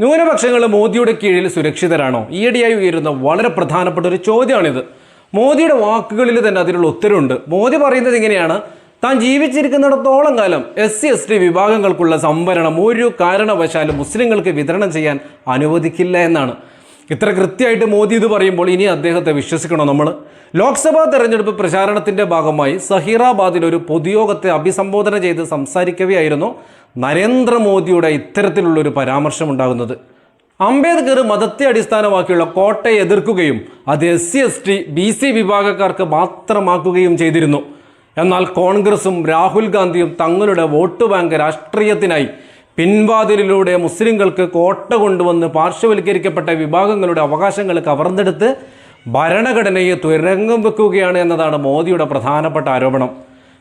ന്യൂനപക്ഷങ്ങൾ മോദിയുടെ കീഴിൽ സുരക്ഷിതരാണോ? ഈയിടെയായി ഉയരുന്ന വളരെ പ്രധാനപ്പെട്ട ഒരു ചോദ്യമാണിത്. മോദിയുടെ വാക്കുകളിൽ തന്നെ അതിനുള്ള ഉത്തരവുണ്ട്. മോദി പറയുന്നത് ഇങ്ങനെയാണ് താൻ ജീവിച്ചിരിക്കുന്നിടത്തോളം കാലം എസ് സി എസ് ടി വിഭാഗങ്ങൾക്കുള്ള സംവരണം ഒരു കാരണവശാലും മുസ്ലിങ്ങൾക്ക് വിതരണം ചെയ്യാൻ അനുവദിക്കില്ല എന്നാണ്. ഇത്ര കൃത്യമായിട്ട് മോദി ഇത് പറയുമ്പോൾ ഇനി അദ്ദേഹത്തെ വിശ്വസിക്കണോ നമ്മൾ ലോക്സഭാ തെരഞ്ഞെടുപ്പ് പ്രചാരണത്തിന്റെ ഭാഗമായി സഹീറാബാദിൽ ഒരു പൊതുയോഗത്തെ അഭിസംബോധന ചെയ്ത് സംസാരിക്കവെയായിരുന്നു നരേന്ദ്രമോദിയുടെ ഇത്തരത്തിലുള്ളൊരു പരാമർശം ഉണ്ടാകുന്നത് അംബേദ്കർ മതത്തെ അടിസ്ഥാനമാക്കിയുള്ള കോട്ടയെ എതിർക്കുകയും അത് S C S T B C വിഭാഗക്കാർക്ക് മാത്രമാക്കുകയും ചെയ്തിരുന്നു. എന്നാൽ കോൺഗ്രസും രാഹുൽ ഗാന്ധിയും തങ്ങളുടെ വോട്ട് ബാങ്ക് രാഷ്ട്രീയത്തിനായി പിൻവാതിലിലൂടെ മുസ്ലിങ്ങൾക്ക് കോട്ട കൊണ്ടുവന്ന് പാർശ്വവൽക്കരിക്കപ്പെട്ട വിഭാഗങ്ങളുടെ അവകാശങ്ങൾ കവർന്നെടുത്ത് ഭരണഘടനയെ തുരങ്കം വെക്കുകയാണ് എന്നതാണ് മോദിയുടെ പ്രധാനപ്പെട്ട ആരോപണം.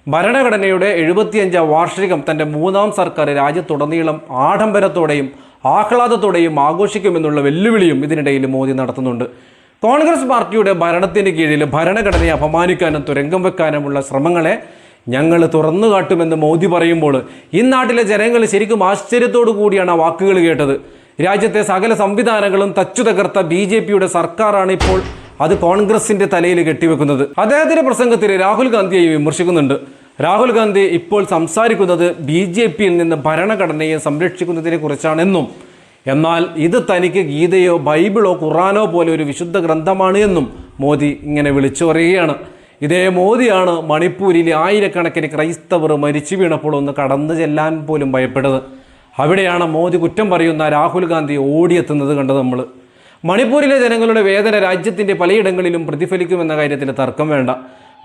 ഭരണഘടനയുടെ എഴുപത്തിയഞ്ചാം വാർഷികം തന്റെ മൂന്നാം സർക്കാർ രാജ്യത്തുടനീളം ആഡംബരത്തോടെയും ആഹ്ലാദത്തോടെയും ആഘോഷിക്കുമെന്നുള്ള വെല്ലുവിളിയും ഇതിനിടയിൽ മോദി നടത്തുന്നുണ്ട്. കോൺഗ്രസ് പാർട്ടിയുടെ ഭരണത്തിന് കീഴിൽ ഭരണഘടനയെ അപമാനിക്കാനും തുരങ്കം വെക്കാനുമുള്ള ശ്രമങ്ങളെ ഞങ്ങൾ തുറന്നു കാട്ടുമെന്ന് മോദി പറയുമ്പോൾ ഈ നാട്ടിലെ ജനങ്ങൾ ശരിക്കും ആശ്ചര്യത്തോടു കൂടിയാണ് ആ വാക്കുകൾ കേട്ടത്. രാജ്യത്തെ സകല സംവിധാനങ്ങളും തച്ചു തകർത്ത ബി ജെ പിയുടെ സർക്കാരാണ് ഇപ്പോൾ അത് കോൺഗ്രസിന്റെ തലയിൽ കെട്ടിവെക്കുന്നത്. അദ്ദേഹത്തിന്റെ പ്രസംഗത്തിൽ രാഹുൽ ഗാന്ധിയെ വിമർശിക്കുന്നുണ്ട്. രാഹുൽ ഗാന്ധി ഇപ്പോൾ സംസാരിക്കുന്നത് ബി ജെ പിയിൽ നിന്ന് ഭരണഘടനയെ സംരക്ഷിക്കുന്നതിനെ കുറിച്ചാണെന്നും എന്നാൽ ഇത് തനിക്ക് ഗീതയോ ബൈബിളോ ഖുറാനോ പോലെ ഒരു വിശുദ്ധ ഗ്രന്ഥമാണ് എന്നും മോദി ഇങ്ങനെ വിളിച്ചു പറയുകയാണ്. ഇതേ മോദിയാണ് മണിപ്പൂരിലെ ആയിരക്കണക്കിന് ക്രൈസ്തവർ മരിച്ചു വീണപ്പോൾ ഒന്ന് കടന്നു ചെല്ലാൻ പോലും ഭയപ്പെട്ടത്. അവിടെയാണ് മോദി കുറ്റം പറയുന്ന രാഹുൽ ഗാന്ധി ഓടിയെത്തുന്നത് കണ്ടത് നമ്മൾ മണിപ്പൂരിലെ ജനങ്ങളുടെ വേദന രാജ്യത്തിന്റെ പലയിടങ്ങളിലും പ്രതിഫലിക്കുമെന്ന കാര്യത്തിൽ തർക്കം വേണ്ട.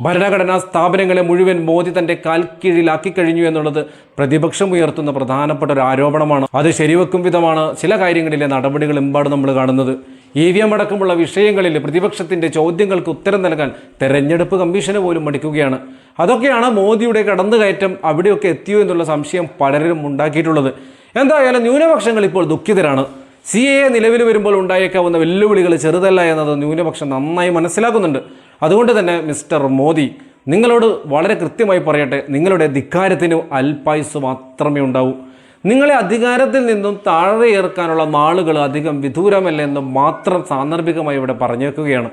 ഭരണഘടനാ സ്ഥാപനങ്ങളെ മുഴുവൻ മോദി തന്റെ കാൽ കീഴിലാക്കി കഴിഞ്ഞു എന്നുള്ളത് പ്രതിപക്ഷം ഉയർത്തുന്ന പ്രധാനപ്പെട്ട ഒരു ആരോപണമാണ്. അത് ശരിവെക്കും വിധമാണ് ചില കാര്യങ്ങളിലെ നടപടികൾ എമ്പാട് നമ്മൾ കാണുന്നത്. ഇ വി എം അടക്കമുള്ള വിഷയങ്ങളിൽ പ്രതിപക്ഷത്തിന്റെ ചോദ്യങ്ങൾക്ക് ഉത്തരം നൽകാൻ തെരഞ്ഞെടുപ്പ് കമ്മീഷന് പോലും മടിക്കുകയാണ്. അതൊക്കെയാണ് മോദിയുടെ കടന്നുകയറ്റം അവിടെയൊക്കെ എത്തിയോ എന്നുള്ള സംശയം പലരും ഉണ്ടാക്കിയിട്ടുള്ളത്. എന്തായാലും ന്യൂനപക്ഷങ്ങൾ ഇപ്പോൾ ദുഃഖിതരാണ്. സി എ നിലവിൽ വരുമ്പോൾ ഉണ്ടായേക്കാവുന്ന വെല്ലുവിളികൾ ചെറുതല്ല എന്നത് ന്യൂനപക്ഷം നന്നായി മനസ്സിലാക്കുന്നുണ്ട്. അതുകൊണ്ട് തന്നെ മിസ്റ്റർ മോദി നിങ്ങളോട് വളരെ കൃത്യമായി പറയട്ടെ നിങ്ങളുടെ ധിക്കാരത്തിന് അൽപായുസ് മാത്രമേ ഉണ്ടാവൂ. നിങ്ങളെ അധികാരത്തിൽ നിന്നും താഴെ ഇറക്കാനുള്ള നാളുകൾ അധികം വിദൂരമല്ല എന്നും മാത്രം സാന്ദർഭികമായി ഇവിടെ പറഞ്ഞേക്കുകയാണ്.